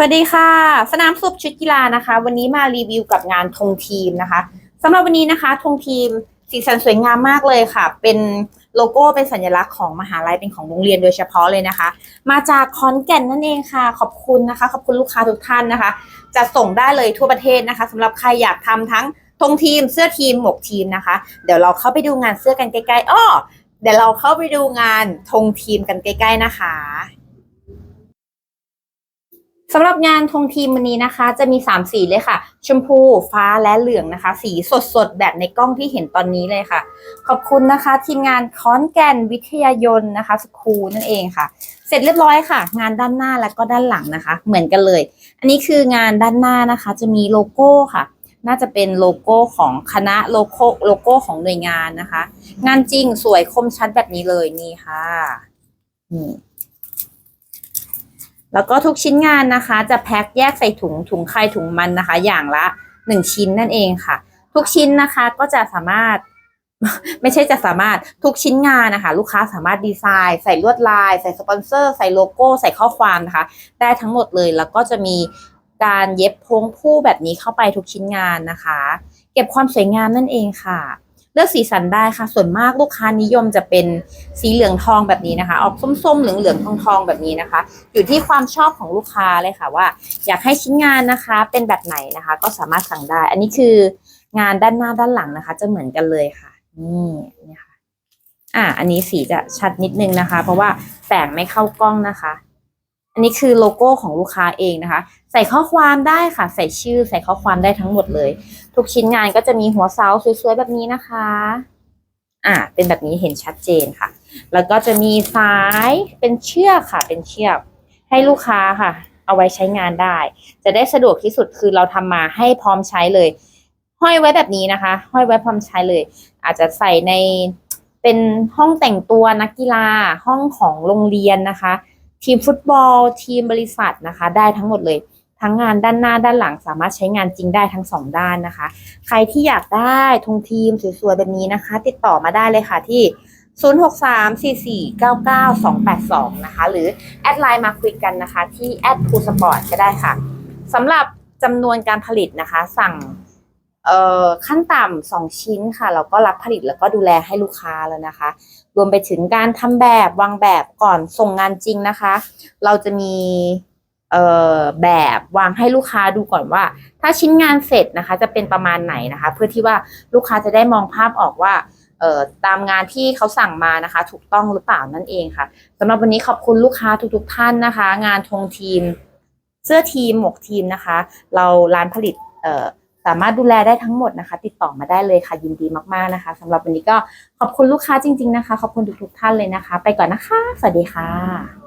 สวัสดีค่ะ สนามสุบชุดกีฬานะคะ วันนี้มารีวิวกับงานธงทีมนะคะสำหรับวันนี้นะคะธงทีมสีสันสวยงามมากเลยค่ะ เป็นโลโก้เป็นสัญลักษณ์ของมหาลัยเป็นของโรงเรียนโดยเฉพาะเลยนะคะ มาจากคอนแก่นนั่นเองค่ะ ขอบคุณนะคะ ขอบคุณลูกค้าทุกท่านนะคะ จะส่งได้เลยทั่วประเทศนะคะสำหรับใครอยากทำทั้งธงทีมเสื้อทีมหมวกทีมนะคะ เดี๋ยวเราเข้าไปดูงานเสื้อกันใกล้ๆอ้อเดี๋ยวเราเข้าไปดูงานธงทีมกันใกล้ ๆนะคะำหรับงานธงทีมวันนี้นะคะ จะมี 3 สีเลยค่ะ ชมพูฟ้าและเหลืองนะคะ สีสดๆ แบบในกล้องที่เห็นตอนนี้เลยค่ะ ขอบคุณนะคะ ทีมงานคอนแก่นวิทยายนนะคะสคูลนั่นเองค่ะ เสร็จเรียบร้อยค่ะ งานด้านหน้าและก็ด้านหลังนะคะ เหมือนกันเลย อันนี้คืองานด้านหน้านะคะ จะมีโลโก้ค่ะ น่าจะเป็นโลโก้ของคณะโลโก้โลโก้ของหน่วยงานนะคะ งานจริงสวยคมชัดแบบนี้เลยนี่ค่ะนี่ แล้วก็ทุกชิ้นงานนะคะ จะแพ็คแยกใส่ถุงถุงใครถุงมันนะคะ อย่างละหนึ่งชิ้นนั่นเองค่ะ ทุกชิ้นนะคะก็จะสามารถไม่ใช่จะสามารถทุกชิ้นงานนะคะ ลูกค้าสามารถดีไซน์ ใส่ลวดลาย ใส่สปอนเซอร์ ใส่โลโก้ ใส่ข้อความนะคะ ได้ทั้งหมดเลยแล้วก็จะมีการเย็บพงผู้แบบนี้เข้าไปทุกชิ้นงานนะคะ เก็บความสวยงามนั่นเองค่ะ เลือกสีสันได้ค่ะ ส่วนมากลูกค้านิยมจะเป็นสีเหลืองทองแบบนี้นะคะ ออกส้มๆ เหลืองๆ ทองๆ แบบนี้นะคะ อยู่ที่ความชอบของลูกค้าเลยค่ะว่า อยากให้ชิ้นงานนะคะ เป็นแบบไหนนะคะ ก็สามารถสั่งได้ อันนี้คืองานด้านหน้าด้านหลังนะคะ จะเหมือนกันเลยค่ะ นี่นี่ค่ะ อ่า อันนี้สีจะชัดนิดนึงนะคะ เพราะว่าแสงไม่เข้ากล้องนะคะ อันนี้คือโลโก้ของลูกค้าเองนะคะ ใส่ข้อความได้ค่ะ ใส่ชื่อ ใส่ข้อความได้ทั้งหมดเลย ทุกชิ้นงานก็จะมีหัวเสาสวยๆแบบนี้นะคะ อ่า เป็นแบบนี้เห็นชัดเจนค่ะ แล้วก็จะมีสายเป็นเชือกค่ะ เป็นเชือกให้ลูกค้าค่ะ เอาไว้ใช้งานได้ จะได้สะดวกที่สุดคือเราทำมาให้พร้อมใช้เลย ห้อยไว้แบบนี้นะคะ ห้อยไว้พร้อมใช้เลย อาจจะใส่ในเป็นห้องแต่งตัวนักกีฬาห้องของโรงเรียนนะคะ ทีมฟุตบอล ทีมบริษัทนะคะ ได้ทั้งหมดเลย ทั้งงานด้านหน้าด้านหลังสามารถใช้งานจริงได้ทั้งสองด้านนะคะ ใครที่อยากได้ธงทีมสวยๆแบบนี้นะคะ ติดต่อมาได้เลยค่ะที่ 0634499282 นะคะ หรือ แอดไลน์มาคุยกันนะคะ ที่แอดพูสปอร์ตก็ได้ค่ะสำหรับจำนวนการผลิตนะคะ สั่งเอ่อขั้นต่ำสองชิ้นค่ะแล้วก็รับผลิตแล้วก็ดูแลให้ลูกค้าแล้วนะคะ รวมไปถึงการทำแบบวางแบบก่อนส่งงานจริงนะคะ เราจะมีแบบวางให้ลูกค้าดูก่อนว่า ถ้าชิ้นงานเสร็จนะคะ จะเป็นประมาณไหนนะคะ เพื่อที่ว่าลูกค้าจะได้มองภาพออกว่าตามงานที่เขาสั่งมานะคะ ถูกต้องหรือเปล่านั่นเองค่ะสำหรับวันนี้ขอบคุณลูกค้าทุกๆท่านนะคะ งานธงทีม เสื้อทีมหมวกทีมนะคะ เราร้านผลิตามารถดูแลได้ทั้งหมดนะคะ ติดต่อมาได้เลยค่ะยินดีมากๆนะคะสำหรับวันนี้ก็ขอบคุณลูกค้าจริง ๆนะคะ ขอบคุณทุกๆท่านเลยนะคะ ไปก่อนนะคะ สวัสดีค่ะ